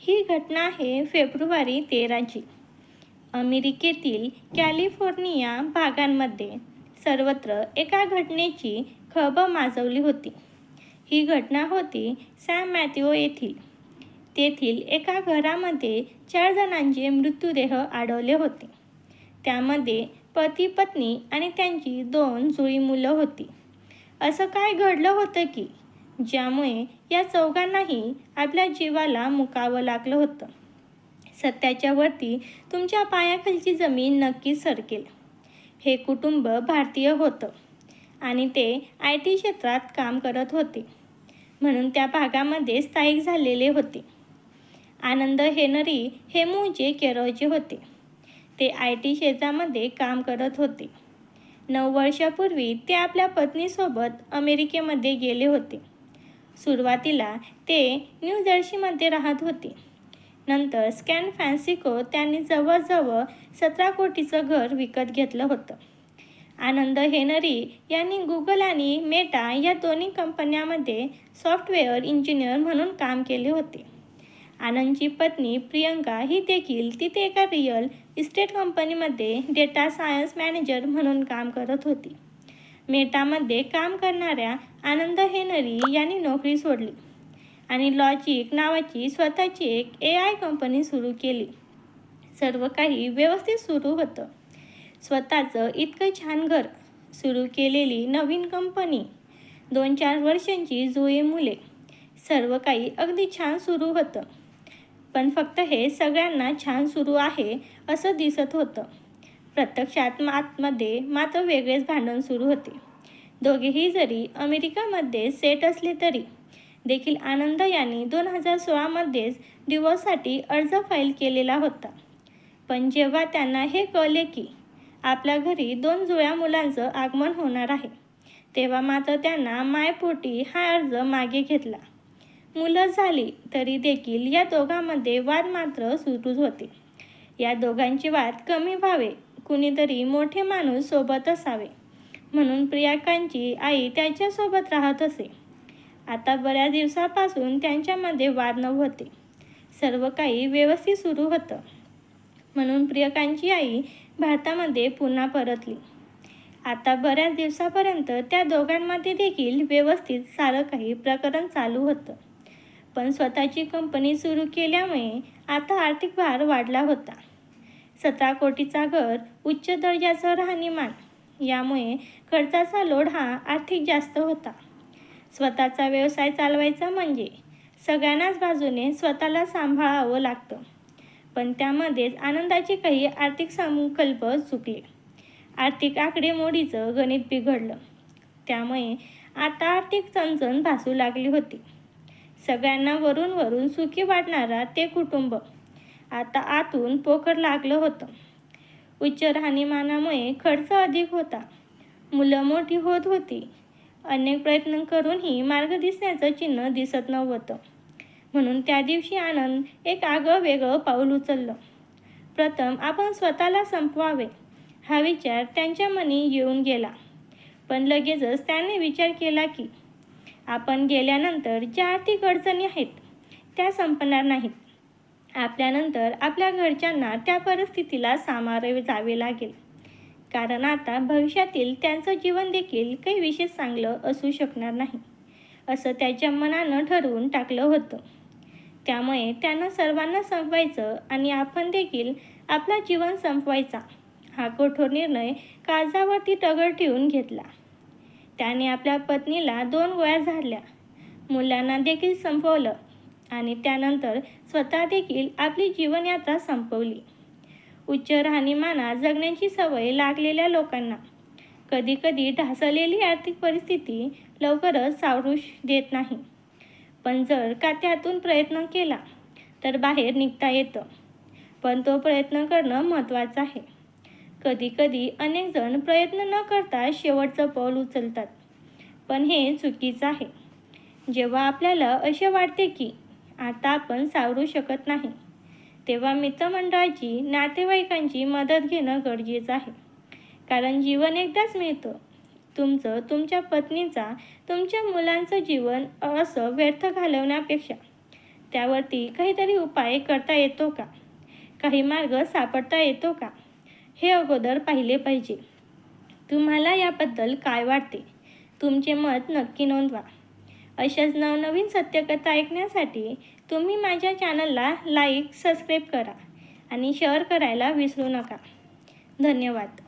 ही घटना आहे फेब्रुवारी तेराची. अमेरिकेतील कॅलिफोर्निया भागांमध्ये सर्वत्र एका घटनेची खब माजवली होती. ही घटना होती सॅम मॅथ्यू येथील. तेथील एका घरामध्ये चार जणांचे मृत्यूदेह आढळले होते. त्यामध्ये पती पत्नी आणि त्यांची दोन जुळी मुलं होती. असं काय घडलं होतं की ज्यामुळे या चौघांनाही आपल्या जीवाला मुकावं लागलं होतं. सत्याच्या वरती तुमच्या पायाखालची जमीन नक्कीच सरकेल. हे कुटुंब भारतीय होतं आणि ते आय टी क्षेत्रात काम करत होते. म्हणून त्या भागामध्ये स्थायिक झालेले होते. आनंद हेनरी हे मूळचे केरळचे होते. ते आय टी क्षेत्रामध्ये काम करत होते. नऊ वर्षापूर्वी ते आपल्या पत्नीसोबत अमेरिकेमध्ये गेले होते. सुरुवातीला ते न्यू जर्सीमध्ये राहत होते. नंतर स्कॅन फॅन्सिको त्यांनी जवळजवळ सतरा कोटीचं घर विकत घेतलं होतं. आनंद हेनरी यांनी गुगल आणि मेटा या दोन्ही कंपन्यांमध्ये सॉफ्टवेअर इंजिनियर म्हणून काम केले होते. आनंदची पत्नी प्रियंका ही देखील तिथे एका रिअल इस्टेट कंपनीमध्ये डेटा सायन्स मॅनेजर म्हणून काम करत होती. मेटामध्ये काम करणाऱ्या आनंद हेनरी यांनी नोकरी सोडली आणि लॉजिक नावाची स्वतःची एक ए आय कंपनी सुरू केली. सर्व काही व्यवस्थित सुरू होतं. स्वतःचं इतकं छान घर सुरू केलेली नवीन कंपनी दोन चार वर्षांची जुळे मुले सर्व काही अगदी छान सुरू होतं. पण फक्त हे सगळ्यांना छान सुरू आहे असं दिसत होतं. प्रत्यक्षात मातमध्ये मात्र वेगळेच भांडण सुरू होते. दोघेही जरी अमेरिकामध्ये सेट असले तरी देखील आनंद यांनी दोन हजार सोळामध्येच डिवोर्ससाठी अर्ज फाईल केलेला होता. पण जेव्हा त्यांना हे कळले की आपल्या घरी दोन जुळ्या मुलांचं आगमन होणार आहे तेव्हा मात्र त्यांना मायपोटी हा अर्ज मागे घेतला. मुलं झाली तरी देखील या दोघांमध्ये वाद मात्र सुरूच होते. या दोघांचे वाद कमी व्हावे कुणीतरी मोठे माणूस सोबत असावे. म्हणून प्रियाकांची आई त्यांच्यासोबत राहत असे. आता बऱ्याच दिवसापासून त्यांच्यामध्ये वाद होते सर्व काही व्यवस्थित सुरू होतं. म्हणून प्रियकांची आई भारतामध्ये पुन्हा परतली. आता बऱ्याच दिवसापर्यंत त्या दोघांमध्ये देखील व्यवस्थित सारं काही प्रकरण चालू होतं. पण स्वतःची कंपनी सुरू केल्यामुळे आता आर्थिक भार वाढला होता. सतरा कोटीचा घर उच्च दर्जाचं राहणीमान. यामुळे खर्चाचा लोड हा आर्थिक जास्त होता. स्वतःचा व्यवसाय चालवायचा म्हणजे सगळ्यांनाच बाजूने स्वतःला सांभाळावं लागतं. पण त्यामध्येच आनंदाचे काही आर्थिक संकल्प चुकले. आर्थिक आकडेमोडीचं गणित बिघडलं. त्यामुळे आता आर्थिक चणचण भासू लागली होती. सगळ्यांना वरून वरून सुखी वाटणारा ते कुटुंब आता आतून पोखर लागलं होतं. उच्च राहणीमानामुळे खर्च अधिक होता. मुलं मोठी होत होती. अनेक प्रयत्न करूनही मार्ग दिसण्याचं चिन्ह दिसत नव्हतं. म्हणून त्या दिवशी आनंद एक आगळं वेगळं पाऊल उचललं. प्रथम आपण स्वतःला संपवावे हा विचार त्यांच्या मनी येऊन गेला. पण लगेचच त्याने विचार केला की आपण गेल्यानंतर ज्या आर्थिक अडचणी आहेत त्या संपणार नाहीत. आपल्यानंतर आपल्या घरच्यांना त्या परिस्थितीला सामारे जावे लागेल. कारण आता भविष्यातील त्यांचं जीवन देखील काही विशेष चांगलं असू शकणार नाही असं त्याच्या मनानं ठरवून टाकलं होतं. त्यामुळे त्यानं सर्वांना संपवायचं आणि आपण देखील आपला जीवन संपवायचा हा कठोर निर्णय काळजावरती टगर ठेवून घेतला. त्याने आपल्या पत्नीला दोन गोळ्या झाडल्या. मुलांना देखील संपवलं. आणि त्यानंतर स्वतः देखील आपली जीवनयात्रा संपवली. उच्च राहणीमाना जगण्याची सवय लागलेल्या लोकांना. कधीकधी ढासळलेली आर्थिक परिस्थिती लवकरच सावरू देत नाही. पण जर का त्यातून प्रयत्न केला तर बाहेर निघता येतं. पण तो प्रयत्न करणं महत्त्वाचं आहे. कधीकधी अनेक जण प्रयत्न न करता शेवटचं पाऊल उचलतात. पण हे चुकीचं आहे. जेव्हा आपल्याला असे वाटते की आता आपण सावरू शकत नाही. तेव्हा मित्रमंडळाची नातेवाईकांची मदत घेणं गरजेचं आहे. कारण जीवन एकदाच मिळतं. तुमचं तुमच्या पत्नीचा तुमच्या मुलांचं जीवन असं व्यर्थ घालवण्यापेक्षा. त्यावरती काहीतरी उपाय करता येतो का? काही मार्ग सापडता येतो का? हे अगोदर पाहिले पाहिजे. तुम्हाला याबद्दल काय वाटते? तुमचे मत नक्की नोंदवा. अशाच नवनवीन सत्यकथा ऐकण्यासाठी तुम्ही माझ्या चॅनलला लाईक सबस्क्राईब करा आणि शेअर करायला विसरू नका. धन्यवाद.